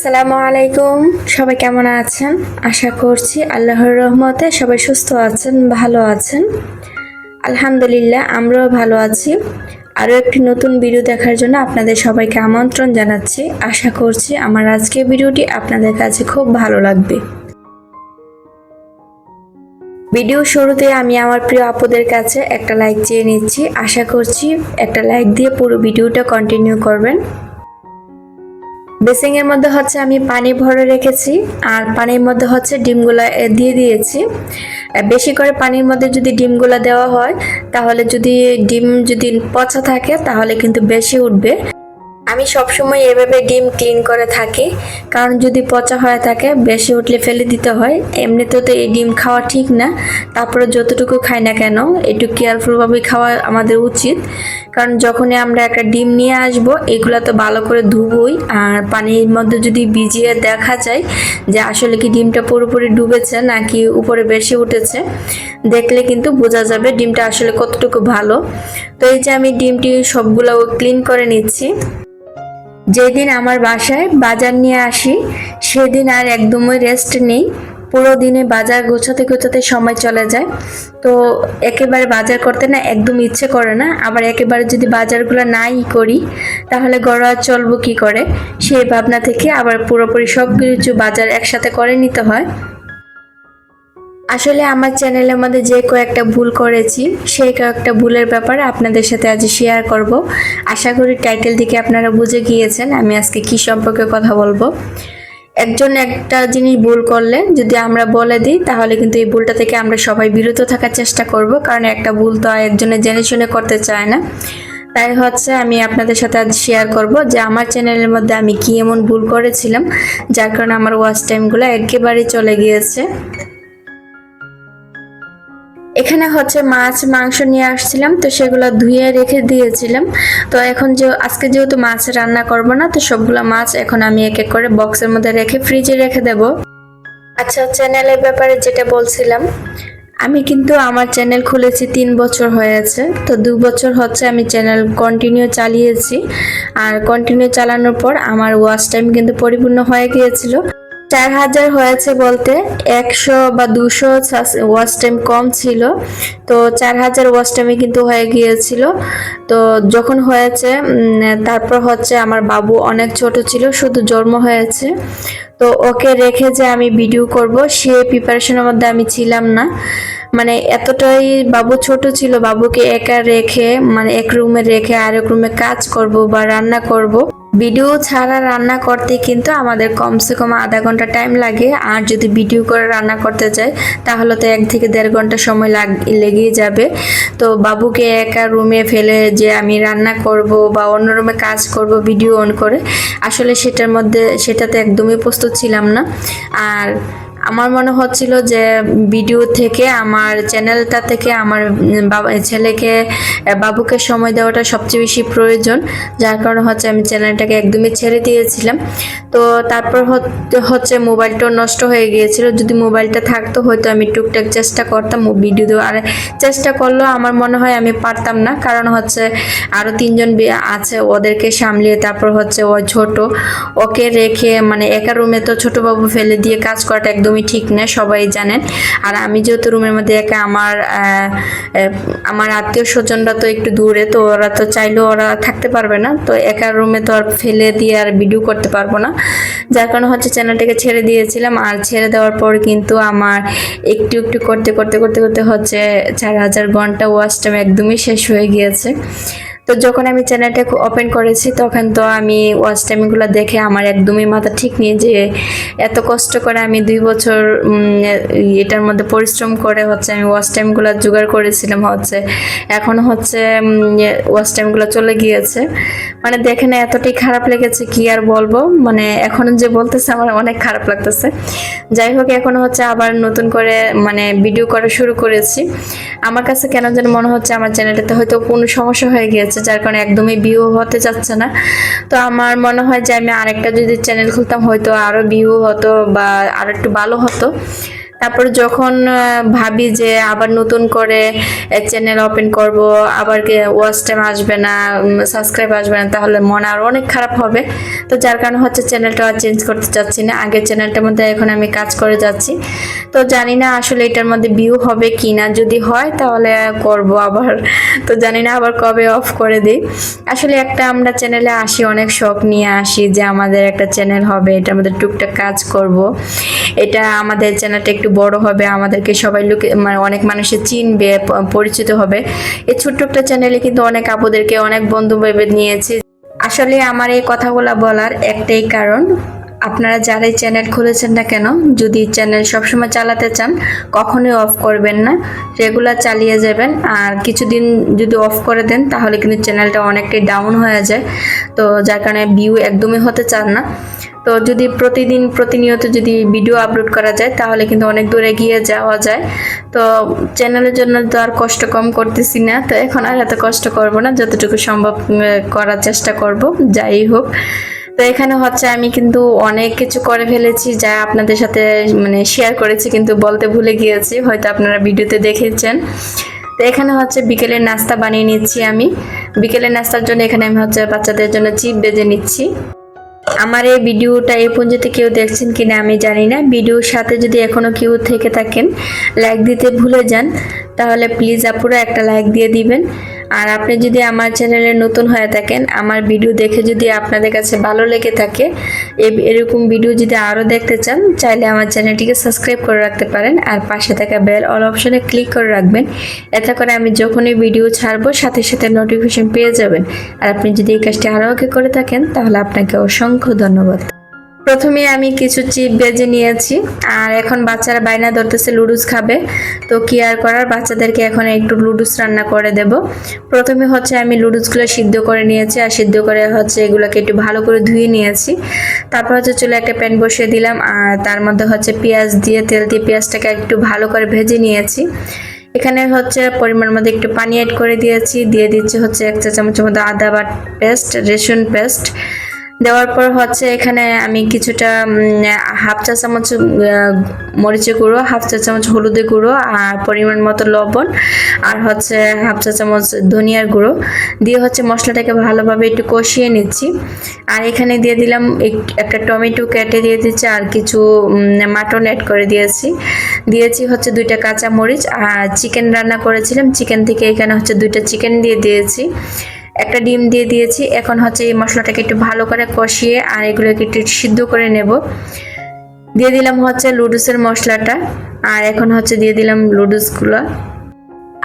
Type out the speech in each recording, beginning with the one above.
আসসালামু আলাইকুম। সবাই কেমন আছেন? আশা করছি আল্লাহর রহমতে সবাই সুস্থ আছেন, ভালো আছেন। আলহামদুলিল্লাহ, আমরাও ভালো আছি। আরও একটি নতুন ভিডিও দেখার জন্য আপনাদের সবাইকে আমন্ত্রণ জানাচ্ছি। আশা করছি আমার আজকের ভিডিওটি আপনাদের কাছে খুব ভালো লাগবে। ভিডিও শুরুতে আমি আমার প্রিয় আপুদের কাছে একটা লাইক চেয়ে নিচ্ছি। আশা করছি একটা লাইক দিয়ে পুরো ভিডিওটা কন্টিনিউ করবেন। বেসিং এর মধ্যে হচ্ছে আমি পানি ভরে রেখেছি আর পানির মধ্যে হচ্ছে ডিমগুলো দিয়ে দিয়েছি। বেশি করে পানির মধ্যে যদি ডিমগুলো দেওয়া হয়, তাহলে যদি ডিম যদি পচা থাকে, তাহলে কিন্তু বেশি উঠবে। আমি সবসময় এভাবে ডিম ক্লিন করে থাকি। কারণ যদি পচা হয়ে থাকে, বেশি উঠলে ফেলে দিতে হয়। এমনিতেও তো এই ডিম খাওয়া ঠিক না। তারপরে যতটুকু খাই না কেন, একটু কেয়ারফুলভাবে খাওয়া আমাদের উচিত। কারণ যখনই আমরা একটা ডিম নিয়ে আসব, এগুলো তো ভালো করে ধুবই। আর পানির মধ্যে যদি ভিজিয়ে দেখা যায় যে আসলে কি ডিমটা পুরোপুরি ডুবেছে নাকি উপরে বেশি উঠেছে, দেখলে কিন্তু বোঝা যাবে ডিমটা আসলে কতটুকু ভালো। তো এই যে আমি ডিমটি সবগুলো ক্লিন করে নিচ্ছি। যেদিন আমার বাসায় বাজার নিয়ে আসি, সেদিন আর একদমই রেস্ট নেই। পুরো দিনে বাজার গোছাতে গোছাতে সময় চলে যায়। তো একেবারে বাজার করতে না একদম ইচ্ছে করে না। আবার একেবারে যদি বাজারগুলো নাই করি, তাহলে গড়া চলবো কি করে? সেই ভাবনা থেকে আবার পুরোপুরি সব কিছু বাজার একসাথে করে নিতে হয়। আসলে আমার চ্যানেলের মধ্যে যে কয়েকটা ভুল করেছি, সেই কয়েকটা ভুলের ব্যাপারে আপনাদের সাথে আজ শেয়ার করব। আশা করি টাইটেল থেকে আপনারা বুঝে গিয়েছেন আমি আজকে কি সম্পর্কে কথা বলব। একজন একটা জিনিস ভুল করলে যদি আমরা বলে দিই, তাহলে কিন্তু এই ভুলটা থেকে আমরা সবাই বিরত থাকার চেষ্টা করব, কারণ একটা ভুল তো আর একজনে জেনে শুনে করতে চায় না। তাই হচ্ছে আমি আপনাদের সাথে আজ শেয়ার করব যে আমার চ্যানেলের মধ্যে আমি কি এমন ভুল করেছিলাম, যার কারণে আমার ওয়াচ টাইমগুলো একেবারেই চলে গিয়েছে। এখানে হচ্ছে মাছ, মাংস নিয়ে আসছিলাম, তো সেগুলো ধুয়ে রেখে দিয়েছিলাম। তো এখন যে, আজকে যেহেতু মাছ রান্না করব না, তো সবগুলো মাছ এখন আমি এক এক করে বক্সের মধ্যে রেখে ফ্রিজে রেখে দেব। আচ্ছা চ্যানেলের ব্যাপারে যেটা বলছিলাম, আমি কিন্তু আমার চ্যানেল খুলেছি তিন বছর হয়েছে, তো দু বছর হচ্ছে আমি চ্যানেল কন্টিনিউ চালিয়েছি। আর কন্টিনিউ চালানোর পর আমার ওয়াচ টাইম কিন্তু পরিপূর্ণ হয়ে গিয়েছিল। চার হাজার হয়েছে বলতে একশো বা দুশো ওয়াচ টাইম কম ছিল। তো চার হাজার ওয়াচ টাইমে কিন্তু হয়ে গিয়েছিল। তো যখন হয়েছে তারপর হচ্ছে আমার বাবু অনেক ছোট ছিল, শুধু জন্ম হয়েছে। তো ওকে রেখে যে আমি ভিডিও করব, সে প্রিপারেশনের মধ্যে আমি ছিলাম না। মানে এতটাই বাবু ছোট ছিল, বাবুকে একা রেখে মানে এক রুমে রেখে আরেক রুমে কাজ করব বা রান্না করব। ভিডিও ছাড়া রান্না করতে কিন্তু আমাদের কমসে কম আধা ঘণ্টা টাইম লাগে। আর যদি ভিডিও করে রান্না করতে চাই তাহলে তো এক থেকে দেড় ঘণ্টা সময় লাগ লেগেই যাবে। তো বাবুকে একা রুমে ফেলে যে আমি রান্না করব বা অন্য রুমে কাজ করব ভিডিও অন করে, আসলে সেটার মধ্যে, সেটাতে একদমই প্রস্তুত ছিলাম না। আর আমার মনে হচ্ছিল যে ভিডিও থেকে, আমার চ্যানেলটা থেকে আমার বাবা, ছেলেকে বাবুকে সময় দেওয়াটা সবচেয়ে বেশি প্রয়োজন। যার কারণে হচ্ছে আমি চ্যানেলটাকে একদমই ছেড়ে দিয়েছিলাম। তো তারপর হচ্ছে- মোবাইলটাও নষ্ট হয়ে গিয়েছিল। যদি মোবাইলটা থাকতো, হয়তো আমি টুকটাক চেষ্টা করতাম ভিডিও দেওয়া আর চেষ্টা করলেও আমার মনে হয় আমি পারতাম না। কারণ হচ্ছে আরও তিনজন আছে ওদেরকে সামলিয়ে, তারপর হচ্ছে ও ছোট, ওকে রেখে মানে একা রুমে তো ছোট বাবু ফেলে দিয়ে কাজ করাটা একদমই ঠিক না, সবাই জানেন। আর আমি যেহেতু রুমের মধ্যে একা, আমার আমার আত্মীয় স্বজনরা তো একটু দূরে, তো ওরা তো চাইলেও ওরা থাকতে পারবে না। তো একা রুমে তো আর ফেলে দিয়ে আর ভিডিও করতে পারব না। যার কারণে হচ্ছে চ্যানেলটাকে ছেড়ে দিয়েছিলাম। আর ছেড়ে দেওয়ার পর কিন্তু আমার একটু একটু করতে করতে করতে করতে হচ্ছে চার হাজার ঘণ্টা ওয়াচ টাইম একদমই শেষ হয়ে গিয়েছে। তো যখন আমি চ্যানেলটা ওপেন করেছি, তখন তো আমি ওয়াচ টাইমগুলো দেখে আমার একদমই মাথা ঠিক নেই যে এত কষ্ট করে আমি দুই বছর এটার মধ্যে পরিশ্রম করে হচ্ছে আমি ওয়াচ টাইমগুলো জোগাড় করেছিলাম হচ্ছে। এখন হচ্ছে ওয়াচ টাইমগুলো চলে গিয়েছে। মানে দেখে না এতটাই খারাপ লেগেছে, কি আর বলব? মানে এখন যে বলতেছে আমার অনেক খারাপ লাগতেছে। যাই হোক, এখন হচ্ছে আবার নতুন করে মানে ভিডিও করা শুরু করেছি। আমার কাছে কেন যেন মনে হচ্ছে আমার চ্যানেলটাতে হয়তো কোনো সমস্যা হয়ে গিয়েছে। যার কারণে একদমই ভিউ হতে যাচ্ছে না। তো আমার মনে হয় যে আমি আরেকটা যদি চ্যানেল খুলতাম, হয়তো আরও ভিউ হতো বা আর একটু ভালো হতো। তারপর যখন ভাবি যে আবার নতুন করে চ্যানেল ওপেন করব, আবার ওয়াচ টাইম আসবে না সাবস্ক্রাইব আসবে না, তাহলে মন আর অনেক খারাপ হবে। তো যার কারণে হচ্ছে চ্যানেলটা আর চেঞ্জ করতে চাচ্ছি না। আগের চ্যানেলটার মধ্যে এখন আমি কাজ করে যাচ্ছি। তো জানি না আসলে এটার মধ্যে ভিউ হবে কি না যদি হয় তাহলে করব আবার। তো জানি না আবার কবে অফ করে দিই। আসলে একটা আমরা চ্যানেলে আসি, অনেক শখ নিয়ে আসি যে আমাদের একটা চ্যানেল হবে, এটার মধ্যে টুকটাক কাজ করব। এটা আমাদের চ্যানেলটা একটু বড় হবে, আমাদেরকে সবাই লোকে মানে অনেক মানুষে চিনবে, পরিচিত হবে। এই ছোট্ট একটা চ্যানেলে কিন্তু অনেক আপুদেরকে অনেক বন্ধু ভেবে নিয়েছি। আসলে আমার এই কথাগুলো বলার একটাই কারণ, আপনারা যারাই চ্যানেল খুলেছেন না কেন, যদি চ্যানেল সবসময় চালাতে চান, কখনোই অফ করবেন না রেগুলার চালিয়ে যাবেন। আর কিছুদিন যদি অফ করে দেন, তাহলে কিন্তু চ্যানেলটা অনেকটাই ডাউন হয়ে যায়। তো যার কারণে ভিউ একদমই হতে চান না। তো যদি প্রতিদিন প্রতিনিয়ত যদি ভিডিও আপলোড করা যায়, তাহলে কিন্তু অনেক দূরে গিয়ে যাওয়া যায়। তো চ্যানেলের জন্য তো আর কষ্ট কম করতেছি না। তো এখন আর এত কষ্ট করব না, যতটুকু সম্ভব করার চেষ্টা করব, যাই হোক। তো এখানে হচ্ছে আমি কিন্তু অনেক কিছু করে ফেলেছি যা আপনাদের সাথে মানে শেয়ার করেছি, কিন্তু বলতে ভুলে গিয়েছি, হয়তো আপনারা ভিডিওতে দেখেছেন। তো এখানে হচ্ছে বিকেলের নাস্তা বানিয়ে নিচ্ছি আমি। বিকেলের নাস্তার জন্য এখানে আমি হচ্ছে বাচ্চাদের জন্য চিপ বেজে নিচ্ছি। আমার এই ভিডিওটা এই পর্যন্ত কেউ দেখছেন কিনা আমি জানি না। ভিডিওর সাথে যদি এখনও কেউ থেকে থাকেন লাইক দিতে ভুলে যান, তাহলে প্লিজ আপুরা একটা লাইক দিয়ে দিবেন। আর আপনি যদি আমার চ্যানেলে নতুন হয়ে থাকেন, আমার ভিডিও দেখে যদি আপনাদের কাছে ভালো লেগে থাকে এরকম ভিডিও যদি আরও দেখতে চান, চাইলে আমার চ্যানেলটিকে সাবস্ক্রাইব করে রাখতে পারেন। আর পাশে থাকা বেল অল অপশনে ক্লিক করে রাখবেন। এতে করে আমি যখনই ভিডিও ছাড়বো, সাথে সাথে নোটিফিকেশন পেয়ে যাবেন। আর আপনি যদি এই কাজটি আরও আগে করে থাকেন, তাহলে আপনাকে অসংখ্য ধন্যবাদ। প্রথমে আমি কিছু চিপ বেজে নিয়েছি, আর এখন বাচ্চারা বাইনা ধরতেছে লুডুস খাবে। তো কি আর করার? বাচ্চাদেরকে এখন একটু লুডুস রান্না করে দেব। প্রথমে হচ্ছে আমি লুডুসগুলো সিদ্ধ করে নিয়েছি, আর সিদ্ধ করে হচ্ছে এগুলোকে একটু ভালো করে ধুয়ে নিয়েছি। তারপর হচ্ছে চুলে একটা প্যান বসিয়ে দিলাম, আর তার মধ্যে হচ্ছে পেঁয়াজ দিয়ে, তেল দিয়ে পেঁয়াজটাকে একটু ভালো করে ভেজে নিয়েছি। এখানে হচ্ছে পরিমাণ মতো একটু পানি অ্যাড করে দিয়েছি, দিয়ে দিচ্ছি হচ্ছে এক চা চামচের মতো আদা বাট পেস্ট রসুন পেস্ট দেওয়ার পর হচ্ছে এখানে আমি কিছুটা হাফ চা চামচ মরিচের গুঁড়ো, হাফ চা চামচ হলুদের গুঁড়ো আর পরিমাণ মতো লবণ আর হচ্ছে হাফ চা চামচ ধনিয়ার গুঁড়ো। দিয়ে হচ্ছে মশলাটাকে ভালোভাবে একটু কষিয়ে নিচ্ছি। আর এখানে দিয়ে দিলাম এক- একটা টমেটো কেটে দিয়ে দিচ্ছি আর কিছু মাটন অ্যাড করে দিয়েছি। দিয়েছি হচ্ছে দুইটা কাঁচা মরিচ আর চিকেন রান্না করেছিলাম। চিকেন থেকে এখানে হচ্ছে দুইটা চিকেন দিয়ে দিয়েছি। একটা ডিম দিয়ে দিয়েছি। এখন হচ্ছে এই মশলাটাকে একটু ভালো করে কষিয়ে আর এগুলোকে একটু সিদ্ধ করে নেব। দিয়ে দিলাম হচ্ছে লুডুসের মশলাটা। আর এখন হচ্ছে দিয়ে দিলাম লুডুসগুলো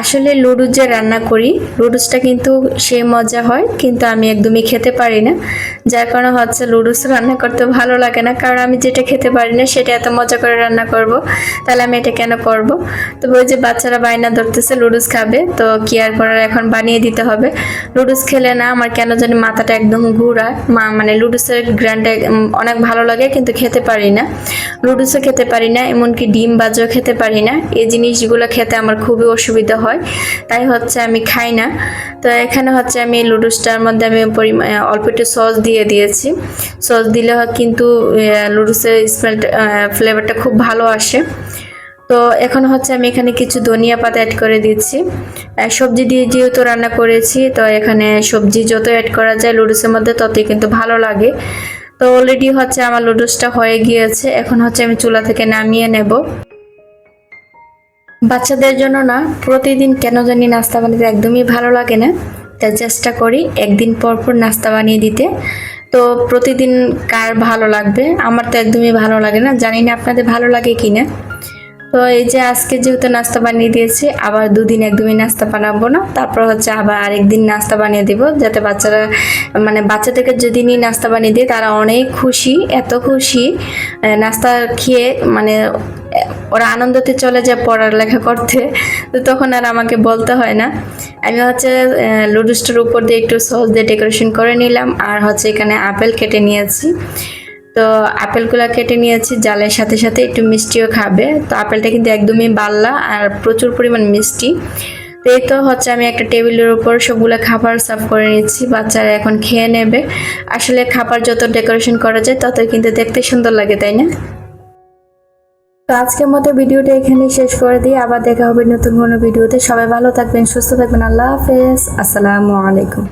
আসলে লুডুস যে রান্না করি, লুডুসটা কিন্তু সে মজা হয়, কিন্তু আমি একদমই খেতে পারি না। যার কারণে হচ্ছে লুডুস রান্না করতে ভালো লাগে না, কারণ আমি যেটা খেতে পারি না, সেটা এত মজা করে রান্না করব, তাহলে আমি এটা কেন করব? তো ওই যে বাচ্চারা বায়না ধরতেছে, লুডুস খাবে, তো কি আর করার, এখন বানিয়ে দিতে হবে। লুডুস খেলে না আমার কেন জানি মাথাটা একদম ঘুরা, মা মানে লুডুসের গ্রানটা অনেক ভালো লাগে, কিন্তু খেতে পারি না। লুডুসও খেতে পারি না, এমনকি ডিম বাজও খেতে পারি না। এই জিনিসগুলো খেতে আমার খুবই অসুবিধা হয়, তাই হচ্ছে আমি খাই না। তো এখানে হচ্ছে আমি লুডুসটার মধ্যে আমি পরিমা- অল্প একটু সস দিয়ে দিয়েছি। সস দিলে কিন্তু লুডুসের স্মেলটা ফ্লেভারটা খুব ভালো আসে। তো এখন হচ্ছে আমি এখানে কিছু ধনিয়া পাতা অ্যাড করে দিচ্ছি। সবজি দিয়ে যেহেতু রান্না করেছি, তো এখানে সবজি যত অ্যাড করা যায় লুডুসের মধ্যে ততই কিন্তু ভালো লাগে। তো অলরেডি হচ্ছে আমার লুডুসটা হয়ে গিয়েছে, এখন হচ্ছে আমি চুলা থেকে নামিয়ে নেব। বাচ্চাদের জন্য না, প্রতিদিন কেন জানি নাস্তা বানাতে একদমই ভালো লাগে না। তাই চেষ্টা করি একদিন পর পর নাস্তা বানিয়ে দিতে। তো প্রতিদিন কার ভালো লাগবে? আমার তো একদমই ভালো লাগে না। জানি না আপনাদের ভালো লাগে কি না তো এই যে আজকে যেহেতু নাস্তা বানিয়ে দিয়েছি, আবার দুদিন একদমই নাস্তা বানাবো না। তারপর হচ্ছে আবার আরেকদিন নাস্তা বানিয়ে দিব, যাতে বাচ্চারা মানে বাচ্চাদেরকে যদি নিয়ে নাস্তা বানিয়ে দিই, তারা অনেক খুশি, এত খুশি নাস্তা খেয়ে মানে ওরা আনন্দতে চলে যায় পড়ালেখা করতে। তো তখন আর আমাকে বলতে হয় না। আমি হচ্ছে লুডুসটার উপর দিয়ে একটু সস দিয়ে ডেকোরেশন করে নিলাম আর হচ্ছে এখানে আপেল কেটে নিয়েছি। তো আপেলগুলো কেটে নিয়েছি, জালের সাথে সাথে একটু মিষ্টিও খাবে। তো আপেলটা কিন্তু একদমই বাল্লা আর প্রচুর পরিমাণ মিষ্টি। তো এই তো হচ্ছে আমি একটা টেবিলের উপর সবগুলো খাবার সার্ভ করে নিচ্ছি, বাচ্চারা এখন খেয়ে নেবে। আসলে খাবার যত ডেকোরেশন করা যায় তত কিন্তু দেখতে সুন্দর লাগে, তাই না? তো আজকের মতো ভিডিওটা এখানে শেষ করে দিই। আবার দেখা হবে নতুন কোনো ভিডিওতে। সবাই ভালো থাকবেন, সুস্থ থাকবেন। আল্লাহ হাফেজ। আসসালামু আলাইকুম।